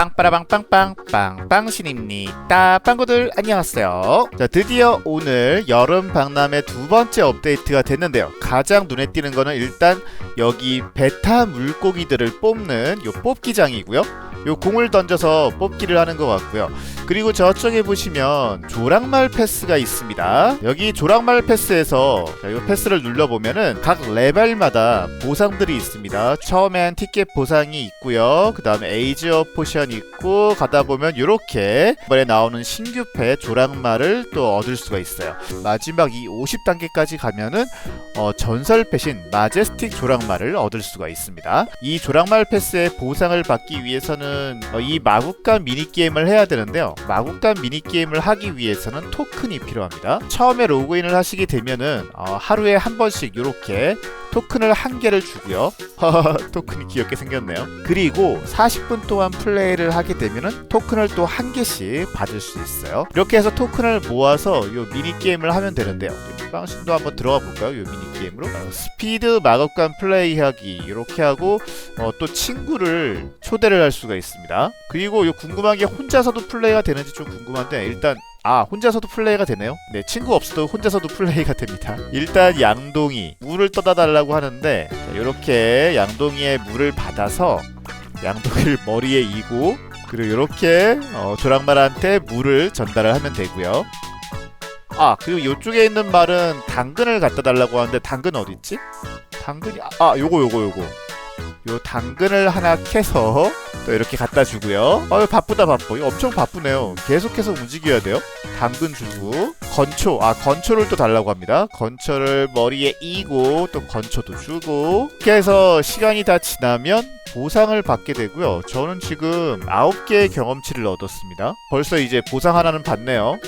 빵빠라빵빵빵 빵빵신입니다. 빵구들 안녕하세요. 자 드디어 오늘 여름 박람회 두 번째 업데이트가 됐는데요. 가장 눈에 띄는 거는 일단 여기 베타 물고기들을 뽑는 요 뽑기장이고요 요 공을 던져서 뽑기를 하는 것 같고요. 그리고 저쪽에 보시면 조랑말 패스가 있습니다. 여기 조랑말 패스에서 자, 요 패스를 눌러보면은 각 레벨마다 보상들이 있습니다. 처음엔 티켓 보상이 있고요. 그 다음에 에이지 어 포션 있고 가다 보면 요렇게 이번에 나오는 신규 패 조랑말을 또 얻을 수가 있어요. 마지막 이 50단계까지 가면은 어, 전설 패신 마제스틱 조랑말을 얻을 수가 있습니다. 이 조랑말 패스의 보상을 받기 위해서는 어, 이 마구간 미니게임을 해야 되는데요. 마구간 미니게임을 하기 위해서는 토큰이 필요합니다. 처음에 로그인을 하시게 되면은 어, 하루에 한 번씩 이렇게 토큰을 한 개를 주고요. 토큰이 귀엽게 생겼네요. 그리고 40분 동안 플레이를 하게 되면은 토큰을 또 한 개씩 받을 수 있어요. 이렇게 해서 토큰을 모아서 요 미니 게임을 하면 되는데요. 빵신도 한번 들어가 볼까요? 요 미니 게임으로? 어, 스피드 마법관 플레이하기 이렇게 하고 어, 또 친구를 초대를 할 수가 있습니다. 그리고 요 궁금한 게 혼자서도 플레이가 되는지 좀 궁금한데 일단 아 혼자서도 플레이가 되네요? 네 친구 없어도 혼자서도 플레이가 됩니다. 일단 양동이 물을 떠다 달라고 하는데 이렇게 양동이의 물을 받아서 양동이를 머리에 이고 그리고 이렇게 어, 조랑말한테 물을 전달을 하면 되고요. 아 그리고 이쪽에 있는 말은 당근을 갖다 달라고 하는데 당근 어디 있지? 당근이 아, 아 요거 요거 요거 요 당근을 하나 캐서 또 이렇게 갖다 주고요. 어 바쁘다 바빠. 이거 엄청 바쁘네요. 계속해서 움직여야 돼요. 당근 주고 건초 아 건초를 또 달라고 합니다. 건초를 머리에 이고 또 건초도 주고 이렇게 해서 시간이 다 지나면 보상을 받게 되고요. 저는 지금 9개의 경험치를 얻었습니다. 벌써 이제 보상 하나는 받네요.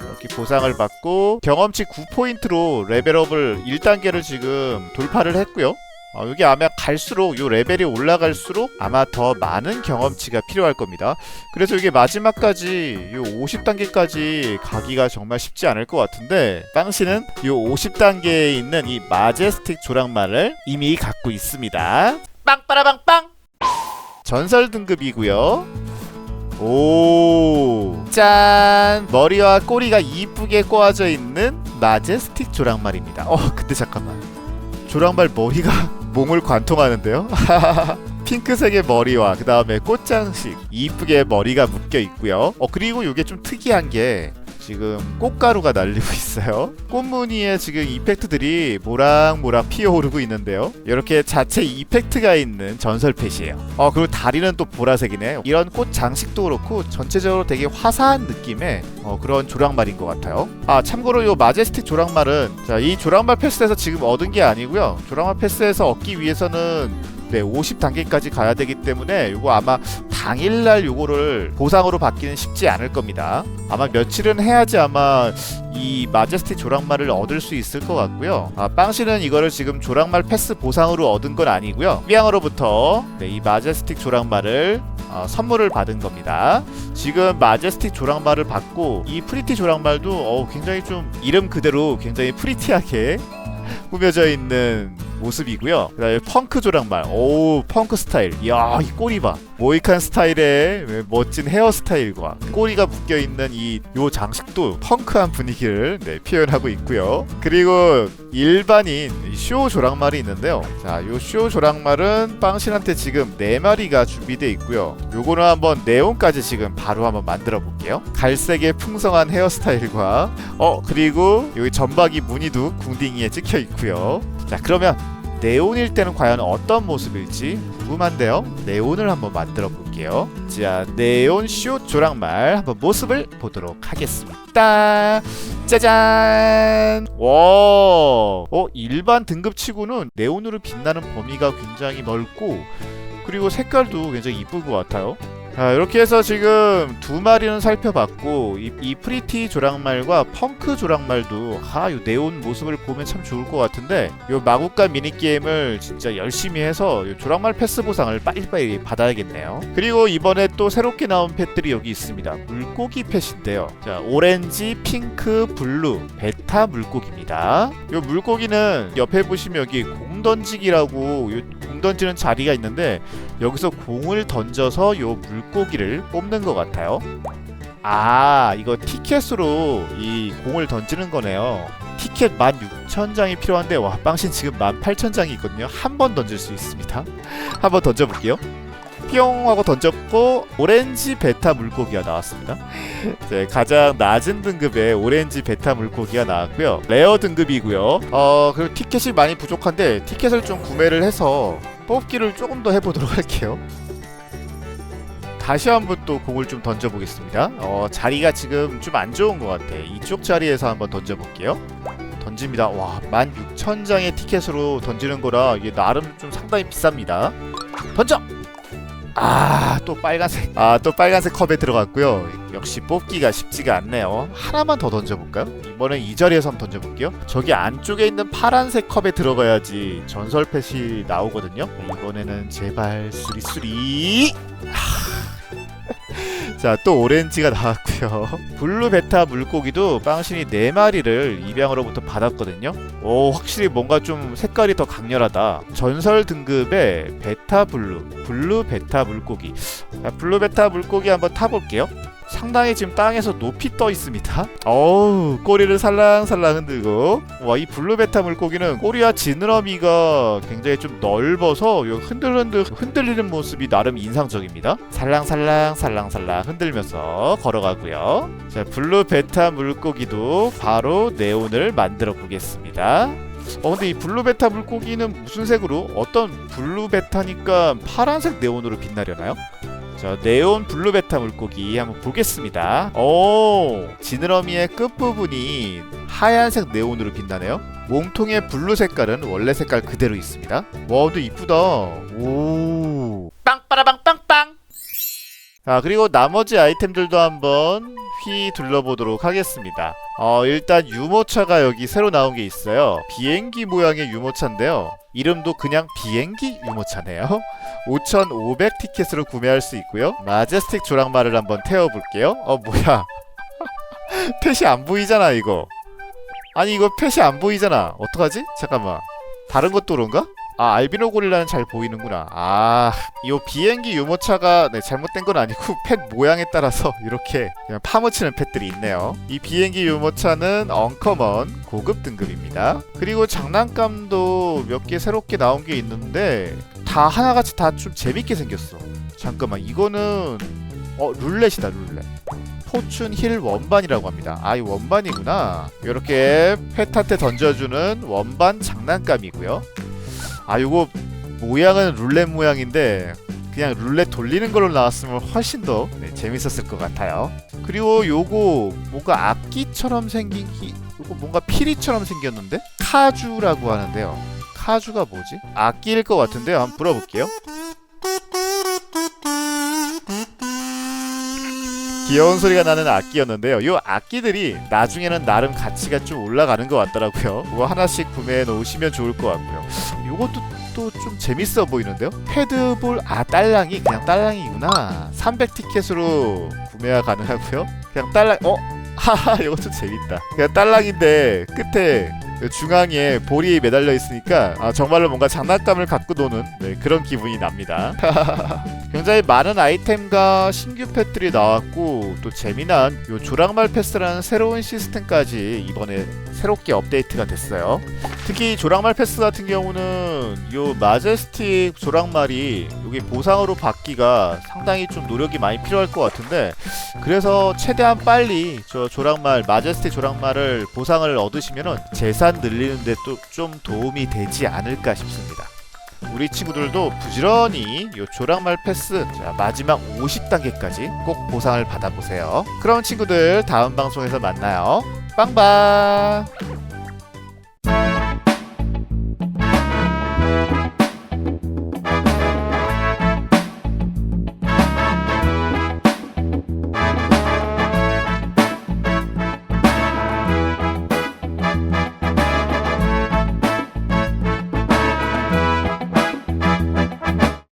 이렇게 보상을 받고 경험치 9포인트로 레벨업을 1단계를 지금 돌파를 했고요. 어, 여기 아마 갈수록 요 레벨이 올라갈수록 아마 더 많은 경험치가 필요할 겁니다. 그래서 이게 마지막까지 요 50단계까지 가기가 정말 쉽지 않을 것 같은데 빵씨는 요 50단계에 있는 이 마제스틱 조랑말을 이미 갖고 있습니다. 빵빠라빵빵 전설 등급이고요. 오, 짠! 머리와 꼬리가 이쁘게 꼬아져 있는 마제스틱 조랑말입니다. 어, 근데 잠깐만. 조랑말 머리가 몸을 관통하는데요? 핑크색의 머리와 그 다음에 꽃장식 이쁘게 머리가 묶여 있고요. 어 그리고 이게 좀 특이한 게 지금 꽃가루가 날리고 있어요. 꽃무늬에 지금 이펙트들이 모락모락 피어오르고 있는데요. 이렇게 자체 이펙트가 있는 전설 펫이에요. 어 그리고 다리는 또 보라색이네요. 이런 꽃 장식도 그렇고 전체적으로 되게 화사한 느낌의 어, 그런 조랑말인 것 같아요. 아 참고로 이 마제스틱 조랑말은 자 이 조랑말 패스에서 지금 얻은 게 아니고요. 조랑말 패스에서 얻기 위해서는 네, 50단계까지 가야 되기 때문에 이거 아마 당일날 요거를 보상으로 받기는 쉽지 않을 겁니다. 아마 며칠은 해야지 아마 이 마제스틱 조랑말을 얻을 수 있을 것 같고요. 아, 빵씨는 이거를 지금 조랑말 패스 보상으로 얻은 건 아니고요. 삐양으로부터 네, 이 마제스틱 조랑말을 어, 선물을 받은 겁니다. 지금 마제스틱 조랑말을 받고 이 프리티 조랑말도 어, 굉장히 좀 이름 그대로 굉장히 프리티하게 꾸며져 있는 모습이고요. 그다음에 펑크 조랑말, 오 펑크 스타일, 이야 이 꼬리 봐. 모이칸 스타일의 멋진 헤어스타일과 꼬리가 묶여 있는 이 요 장식도 펑크한 분위기를 네, 표현하고 있고요. 그리고 일반인 쇼 조랑말이 있는데요. 자, 요 쇼 조랑말은 빵신한테 지금 네 마리가 준비되어 있고요. 요거는 한번 네온까지 지금 바로 한번 만들어 볼게요. 갈색의 풍성한 헤어스타일과 어 그리고 여기 점박이 무늬도 궁딩이에 찍혀 있고요. 자, 그러면 네온일 때는 과연 어떤 모습일지 궁금한데요. 네온을 한번 만들어 볼게요. 자, 네온 쇼 조랑말 한번 모습을 보도록 하겠습니다. 짜잔! 와, 어 일반 등급치고는 네온으로 빛나는 범위가 굉장히 넓고 그리고 색깔도 굉장히 이쁜 것 같아요. 자 이렇게 해서 지금 두 마리는 살펴봤고 이, 이 프리티 조랑말과 펑크 조랑말도 아요 네온 모습을 보면 참 좋을 것 같은데 요 마구간 미니게임을 진짜 열심히 해서 요 조랑말 패스 보상을 빨리빨리 받아야겠네요. 그리고 이번에 또 새롭게 나온 펫들이 여기 있습니다. 물고기 펫인데요. 자 오렌지 핑크 블루 베타 물고기입니다. 요 물고기는 옆에 보시면 여기 공 던지기라고 요 던지는 자리가 있는데 여기서 공을 던져서 요 물고기를 뽑는 것 같아요. 아 이거 티켓으로 이 공을 던지는 거네요. 티켓 16,000장이 필요한데 와 빵신 지금 18,000장이 있거든요. 한 번 던질 수 있습니다. 한 번 던져볼게요. 뿅 하고 던졌고 오렌지 베타 물고기가 나왔습니다. 네, 가장 낮은 등급의 오렌지 베타 물고기가 나왔고요. 레어 등급이고요. 어 그리고 티켓이 많이 부족한데 티켓을 좀 구매를 해서 뽑기를 조금 더 해보도록 할게요. 다시 한번 또 공을 좀 던져보겠습니다. 어 자리가 지금 좀 안 좋은 것 같아. 이쪽 자리에서 한번 던져볼게요. 던집니다. 와 16,000장의 티켓으로 던지는 거라 이게 나름 좀 상당히 비쌉니다. 던져! 아, 또 빨간색. 아, 또 빨간색 컵에 들어갔고요. 역시 뽑기가 쉽지가 않네요. 하나만 더 던져볼까요? 이번엔 이 자리에서 한번 던져볼게요. 저기 안쪽에 있는 파란색 컵에 들어가야지 전설 펫이 나오거든요. 이번에는 제발 수리수리. 자, 또 오렌지가 나왔고요. 블루 베타 물고기도 빵신이 4마리를 입양으로부터 받았거든요. 오, 확실히 뭔가 좀 색깔이 더 강렬하다. 전설 등급의 베타 블루, 블루 베타 물고기. 자, 블루 베타 물고기 한번 타볼게요. 상당히 지금 땅에서 높이 떠 있습니다. 어우, 꼬리를 살랑살랑 흔들고. 와, 이 블루 베타 물고기는 꼬리와 지느러미가 굉장히 좀 넓어서 요 흔들흔들 흔들리는 모습이 나름 인상적입니다. 살랑살랑 살랑살랑 흔들면서 걸어가고요. 자, 블루 베타 물고기도 바로 네온을 만들어 보겠습니다. 어 근데 이 블루 베타 물고기는 무슨 색으로 어떤 블루 베타니까 파란색 네온으로 빛나려나요? 자, 네온 블루 베타 물고기 한번 보겠습니다. 오, 지느러미의 끝부분이 하얀색 네온으로 빛나네요. 몸통의 블루 색깔은 원래 색깔 그대로 있습니다. 와, 근데 이쁘다. 오. 빵빠라빵 빵빵. 자, 그리고 나머지 아이템들도 한번 휘 둘러보도록 하겠습니다. 어, 일단 유모차가 여기 새로 나온 게 있어요. 비행기 모양의 유모차인데요. 이름도 그냥 비행기 유모차네요. 5,500 티켓으로 구매할 수 있고요. 마제스틱 조랑말을 한번 태워볼게요. 어, 뭐야. 펫이 안 보이잖아, 이거. 아니, 이거 펫이 안 보이잖아. 어떡하지? 잠깐만. 다른 것도 그런가? 아, 알비노 고릴라는 잘 보이는구나. 아, 이 비행기 유모차가 네, 잘못된 건 아니고 펫 모양에 따라서 이렇게 그냥 파묻히는 펫들이 있네요. 이 비행기 유모차는 언커먼 고급 등급입니다. 그리고 장난감도 몇 개 새롭게 나온 게 있는데 다 하나같이 다 좀 재밌게 생겼어. 잠깐만, 이거는 어 룰렛이다 룰렛. 포춘 힐 원반이라고 합니다. 아, 이 원반이구나. 이렇게 펫한테 던져주는 원반 장난감이고요. 아 요거 모양은 룰렛 모양인데 그냥 룰렛 돌리는 걸로 나왔으면 훨씬 더 네, 재밌었을 것 같아요. 그리고 요거 뭔가 악기처럼 생긴 기, 요거 뭔가 피리처럼 생겼는데 카주라고 하는데요. 카주가 뭐지? 악기일 것 같은데요. 한번 불어볼게요. 귀여운 소리가 나는 악기였는데요. 이 악기들이 나중에는 나름 가치가 좀 올라가는 것 같더라고요. 뭐 하나씩 구매해 놓으시면 좋을 것 같고요. 이것도 또 좀 재밌어 보이는데요. 헤드볼 아 딸랑이 그냥 딸랑이구나. 300 티켓으로 구매가 가능하고요. 그냥 딸랑 어 하하 이것도 재밌다. 그냥 딸랑인데 끝에 중앙에 볼이 매달려 있으니까 아, 정말로 뭔가 장난감을 갖고 노는 네, 그런 기분이 납니다. 굉장히 많은 아이템과 신규 펫들이 나왔고 또 재미난 요 조랑말 패스라는 새로운 시스템까지 이번에 새롭게 업데이트가 됐어요. 특히 조랑말 패스 같은 경우는 요 마제스틱 조랑말이 여기 보상으로 받기가 상당히 좀 노력이 많이 필요할 것 같은데 그래서 최대한 빨리 저 조랑말 마제스틱 조랑말을 보상을 얻으시면은 재산 늘리는데 또 좀 도움이 되지 않을까 싶습니다. 우리 친구들도 부지런히 요 조랑말 패스 자, 마지막 50단계까지 꼭 보상을 받아보세요. 그럼 친구들 다음 방송에서 만나요. 빵빵!